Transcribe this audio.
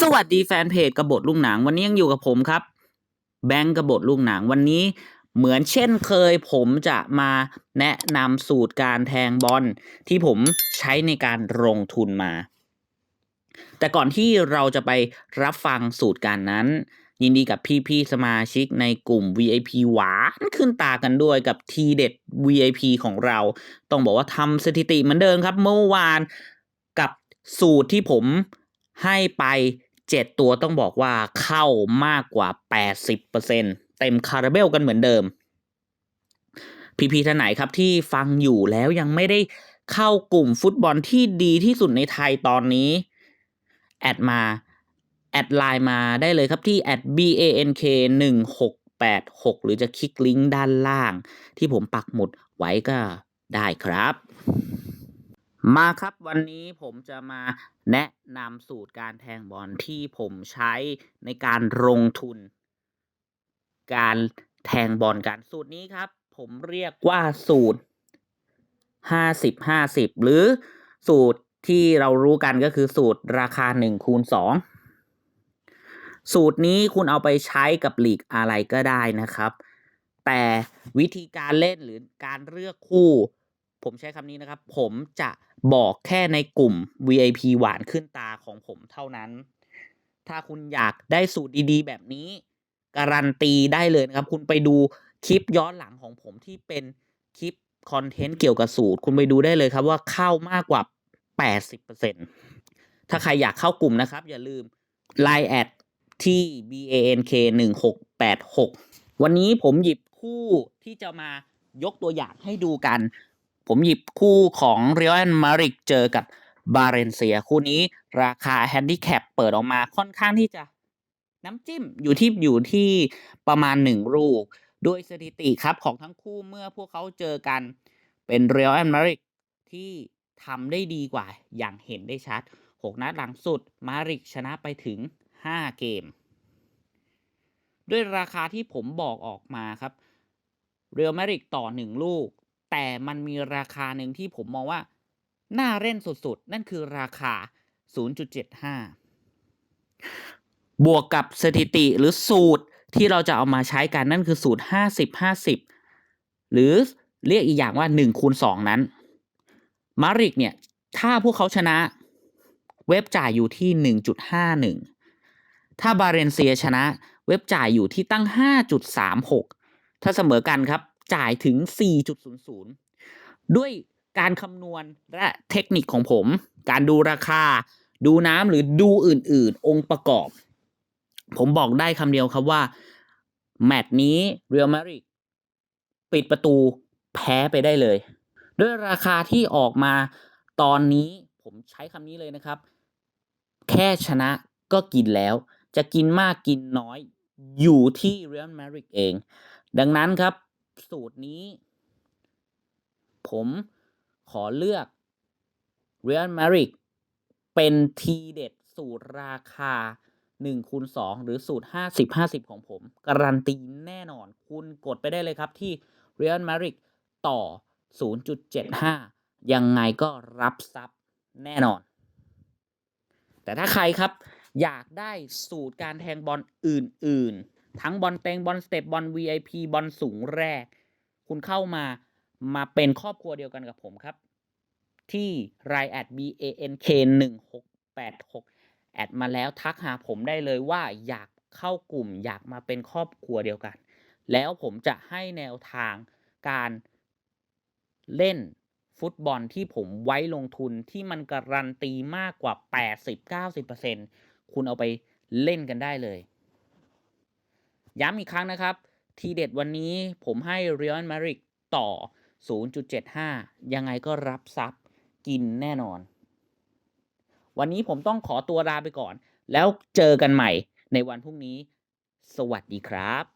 สวัสดีแฟนเพจกระบฏลูกหนัง วันนี้ยังอยู่กับผมครับ แบงก์กระบฏลูกหนังวันนี้เหมือนเช่นเคยผมจะมาแนะนำสูตรการแทงบอลที่ผมใช้ในการลงทุนมา แต่ก่อนที่เราจะไปรับฟังสูตรการนั้น ยินดีกับพี่ๆสมาชิกในกลุ่ม VIP หวานขึ้นตากันด้วยกับทีเด็ด VIP ของเรา ต้องบอกว่าทำสถิติเหมือนเดิมครับเมื่อวานกับสูตรที่ผม ให้ไปเจ็ดตัวต้องบอกว่าเข้ามากกว่า 80%เต็มคาราเบลกันเหมือนเดิม พีพีท่านไหนครับที่ฟังอยู่แล้วยังไม่ได้เข้ากลุ่มฟุตบอลที่ดีที่สุดในไทยตอนนี้ แอดมาแอดไลน์มาได้เลยครับที่ at bank 1 6 8 6 หรือจะคลิกลิงก์ด้านล่าง ที่ผมปักหมุดไว้ก็ได้ครับ มาครับวันนี้ผมจะมาแนะนำสูตรการแทงบอลที่ผมใช้ในการลงทุน การแทงบอลกันสูตรนี้ครับ ผมเรียกว่าสูตร 50 50 หรือสูตรที่เรารู้กันก็คือสูตรราคา1คูณ2สูตรนี้คุณเอาไปใช้กับหลีกอะไรก็ได้นะครับ แต่วิธีการเล่นหรือการเลือกคู่ ผมใช้คำนี้นะครับ ผมจะบอกแค่ในกลุ่ม VIP หวานขึ้นตาของผมเท่านั้น ถ้าคุณอยากได้สูตรดีๆ แบบนี้ การันตีได้เลยนะครับ คุณไปดูคลิปย้อนหลังของผมที่เป็นคลิปคอนเทนต์เกี่ยวกับสูตร คุณไปดูได้เลยครับว่าเข้ามากกว่า 80%ถ้าใครอยากเข้ากลุ่มนะครับ อย่าลืม Line แอดที่ bank 1 6 8 6วันนี้ผมหยิบคู่ที่จะมายกตัวอย่างให้ดูกัน ผมหยิบคู่ของเรียลมาริกเจอกับบาเรนเซีย คู่นี้ราคาแฮนดิแคปเปิดออกมาค่อนข้างที่จะน้ำจิ้มอยู่ที่อยู่ที่ประมาณหนึ่งลูกด้วยสถิติครับของทั้งคู่เมื่อพวกเขาเจอกันเป็นเรียลมาริกที่ทำได้ดีกว่าอย่างเห็นได้ชัด 6 นัดหลังสุดมาริกชนะไปถึง 5 เกม ด้วยราคาที่ผมบอกออกมาครับเรียลมาริกต่อ 1 ลูก แต่มันมีราคาหนึ่งที่ผมมองว่า น่าเล่นสุดๆ นั่นคือราคา 0.75 บวกกับสถิติหรือสูตรที่เราจะเอามาใช้กันนั่นคือสูตร 50-50 หรือเรียกอีกอย่างว่า1คูณ2นั้นมาริกเนี่ย ถ้าพวกเขาชนะ เว็บจ่ายอยู่ที่ 1.51 ถ้าบาเรนเซียชนะ เว็บจ่ายอยู่ที่ตั้ง 5.36 ถ้าเสมอกันครับ จ่ายถึง 4.00 ด้วยการคำนวณและเทคนิคของผม การดูราคา ดูน้ำหรือดูอื่นๆ องค์ประกอบ ผมบอกได้คำเดียวครับว่า แมตช์นี้เรียลมาริกปิดประตูแพ้ไปได้เลย ด้วยราคาที่ออกมาตอนนี้ผมใช้คำนี้เลยนะครับ แค่ชนะก็กินแล้ว จะกินมากกินน้อยอยู่ที่เรียลมาริกเอง ดังนั้นครับ สูตรนี้ ผมขอเลือกเรียลมาริกเป็นทีเด็ดสูตรราคา1คูณ2หรือสูตร 50 50 ของผม การันตีแน่นอน คุณกดไปได้เลยครับที่เรียลมาริกต่อ 0.75 ยังไงก็รับทรัพย์แน่นอน แต่ถ้าใครครับ อยากได้สูตรการแทงบอลอื่น ๆ ทั้งบอลเตงบอลสเต็ปบอล VIP บอลสูงแรก คุณเข้ามามาเป็นครอบครัวเดียวกันกับผมครับ ที่ r i แอด bank 1 6 8 6แอดมาแล้วทักหาผมได้เลยว่าอยากเข้ากลุ่มอยากมาเป็นครอบครัวเดียวกัน แล้วผมจะให้แนวทางการเล่นฟุตบอลที่ผมไว้ลงทุนที่มันการันตีมากกว่า 80-90%คุณเอาไปเล่นกันได้เลย ย้ำอีกครั้งนะครับ ทีเด็ดวันนี้ผมให้เรียลมาริกต่อ 0.75 ยังไงก็รับซับกินแน่นอน วันนี้ผมต้องขอตัวลาไปก่อน แล้วเจอกันใหม่ในวันพรุ่งนี้ สวัสดีครับ